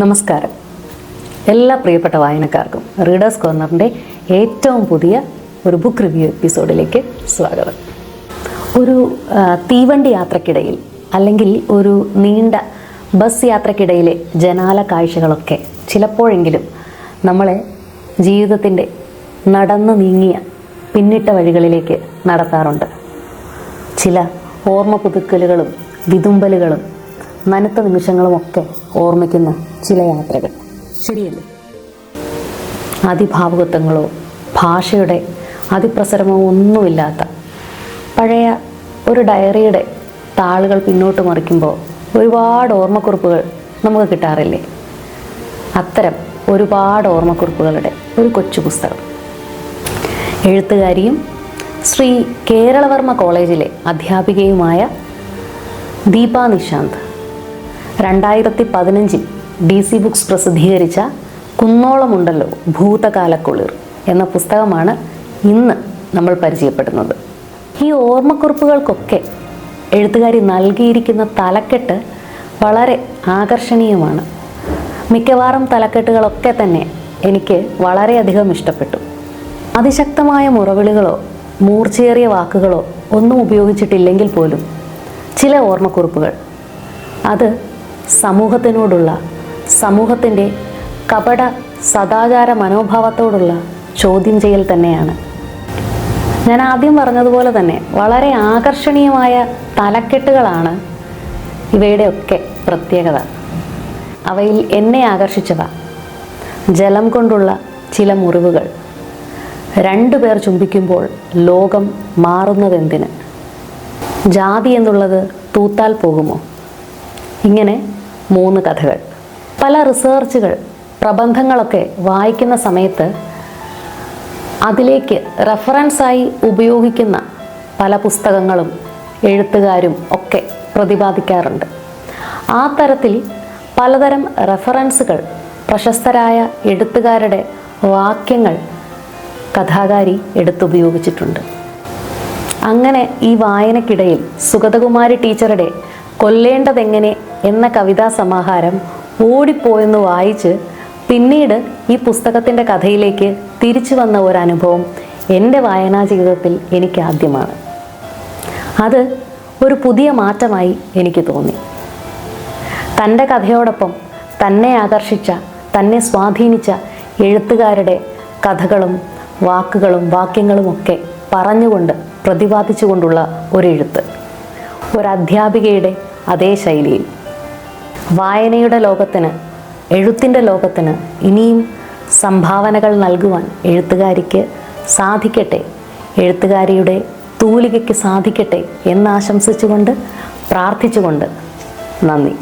നമസ്കാരം. എല്ലാ പ്രിയപ്പെട്ട വായനക്കാർക്കും റീഡേഴ്സ് കോർണറിന്റെ ഏറ്റവും പുതിയ ഒരു ബുക്ക് റിവ്യൂ എപ്പിസോഡിലേക്ക് സ്വാഗതം. ഒരു തീവണ്ടി യാത്രക്കിടയിൽ അല്ലെങ്കിൽ ഒരു നീണ്ട ബസ് യാത്രക്കിടയിലെ ജനാല കാഴ്ചകളൊക്കെ ചിലപ്പോഴെങ്കിലും നമ്മളെ ജീവിതത്തിന്റെ നടന്നു നീങ്ങിയ പിന്നിട്ട വഴികളിലേക്ക് നടത്താറുണ്ട്. ചില ഓർമ്മ പുതുക്കലുകളും വിതുമ്പലുകളും നനുത്ത നിമിഷങ്ങളുമൊക്കെ ഓർമ്മിക്കുന്ന ചില യാത്രകൾ. ശരിയല്ലേ? അതിഭാവുകത്വങ്ങളോ ഭാഷയുടെ അതിപ്രസരമോ ഒന്നുമില്ലാത്ത പഴയ ഒരു ഡയറിയുടെ താളുകൾ പിന്നോട്ട് മറിക്കുമ്പോൾ ഒരുപാട് ഓർമ്മക്കുറിപ്പുകൾ നമുക്ക് കിട്ടാറില്ലേ? അത്തരം ഒരുപാട് ഓർമ്മക്കുറിപ്പുകളുടെ ഒരു കൊച്ചു പുസ്തകം. എഴുത്തുകാരിയും ശ്രീ കേരളവർമ്മ കോളേജിലെ അധ്യാപികയുമായ ദീപ നിശാന്ത് രണ്ടായിരത്തി പതിനഞ്ചിൽ ഡി സി ബുക്സ് പ്രസിദ്ധീകരിച്ച കുന്നോളമുണ്ടല്ലോ ഭൂതകാലക്കുളിർ എന്ന പുസ്തകമാണ് ഇന്ന് നമ്മൾ പരിചയപ്പെടുന്നത്. ഈ ഓർമ്മക്കുറിപ്പുകൾക്കൊക്കെ എഴുത്തുകാരി നൽകിയിരിക്കുന്ന തലക്കെട്ട് വളരെ ആകർഷണീയമാണ്. മിക്കവാറും തലക്കെട്ടുകളൊക്കെ തന്നെ എനിക്ക് വളരെയധികം ഇഷ്ടപ്പെട്ടു. അതിശക്തമായ മുറവിളികളോ മൂർച്ചയേറിയ വാക്കുകളോ ഒന്നും ഉപയോഗിച്ചിട്ടില്ലെങ്കിൽ പോലും ചില ഓർമ്മക്കുറിപ്പുകൾ. അത് സമൂഹത്തിനോടുള്ള സമൂഹത്തിന്റെ കപട സദാചാര മനോഭാവത്തോടുള്ള ചോദ്യം ചെയ്യൽ തന്നെയാണ്. ഞാൻ ആദ്യം പറഞ്ഞതുപോലെ തന്നെ വളരെ ആകർഷണീയമായ തലക്കെട്ടുകളാണ് ഇവയുടെയൊക്കെ പ്രത്യേകത. അവയിൽ എന്നെ ആകർഷിച്ചവ ജലം കൊണ്ടുള്ള ചില മുറിവുകൾ. രണ്ടു പേർ ചുംബിക്കുമ്പോൾ ലോകം മാറുന്നതെന്തിന്? ജാതി എന്നുള്ളത് തൂത്താൽ പോകുമോ? ഇങ്ങനെ മൂന്ന് കഥകൾ. പല റിസേർച്ചുകൾ പ്രബന്ധങ്ങളൊക്കെ വായിക്കുന്ന സമയത്ത് അതിലേക്ക് റെഫറൻസായി ഉപയോഗിക്കുന്ന പല പുസ്തകങ്ങളും എഴുത്തുകാരും ഒക്കെ പ്രതിപാദിക്കാറുണ്ട്. ആ തരത്തിൽ പലതരം റെഫറൻസുകൾ പ്രശസ്തരായ എഴുത്തുകാരുടെ വാക്യങ്ങൾ കഥാകാരി എടുത്തുപയോഗിച്ചിട്ടുണ്ട്. അങ്ങനെ ഈ വായനക്കിടയിൽ സുഗതകുമാരി ടീച്ചറുടെ കൊല്ലേണ്ടതെങ്ങനെ എന്ന കവിതാ സമാഹാരം ഓടിപ്പോയെന്ന് വായിച്ച് പിന്നീട് ഈ പുസ്തകത്തിന്റെ കഥയിലേക്ക് തിരിച്ചു വന്ന ഒരനുഭവം എന്റെ വായനാ ജീവിതത്തിൽ എനിക്ക് ആദ്യമാണ് അത് ഒരു പുതിയ മാറ്റമായി എനിക്ക് തോന്നി. തന്റെ കഥയോടൊപ്പം തന്നെ ആകർഷിച്ച തന്നെ സ്വാധീനിച്ച എഴുത്തുകാരുടെ കഥകളും വാക്കുകളും വാക്യങ്ങളുമൊക്കെ പറഞ്ഞുകൊണ്ട് പ്രതിപാദിച്ചുകൊണ്ടുള്ള ഒരെഴുത്ത് ഒരു അധ്യാപികയുടെ അതേ ശൈലിയിൽ. വായനയുടെ ലോകത്തിന് എഴുത്തിന്റെ ലോകത്തിന് ഇനിയും സംഭാവനകൾ നൽകുവാൻ എഴുത്തുകാരിക്ക് സാധിക്കട്ടെ എഴുത്തുകാരിയുടെ തൂലികയ്ക്ക് സാധിക്കട്ടെ എന്നാശംസിച്ചുകൊണ്ട് പ്രാർത്ഥിച്ചുകൊണ്ട് നന്ദി.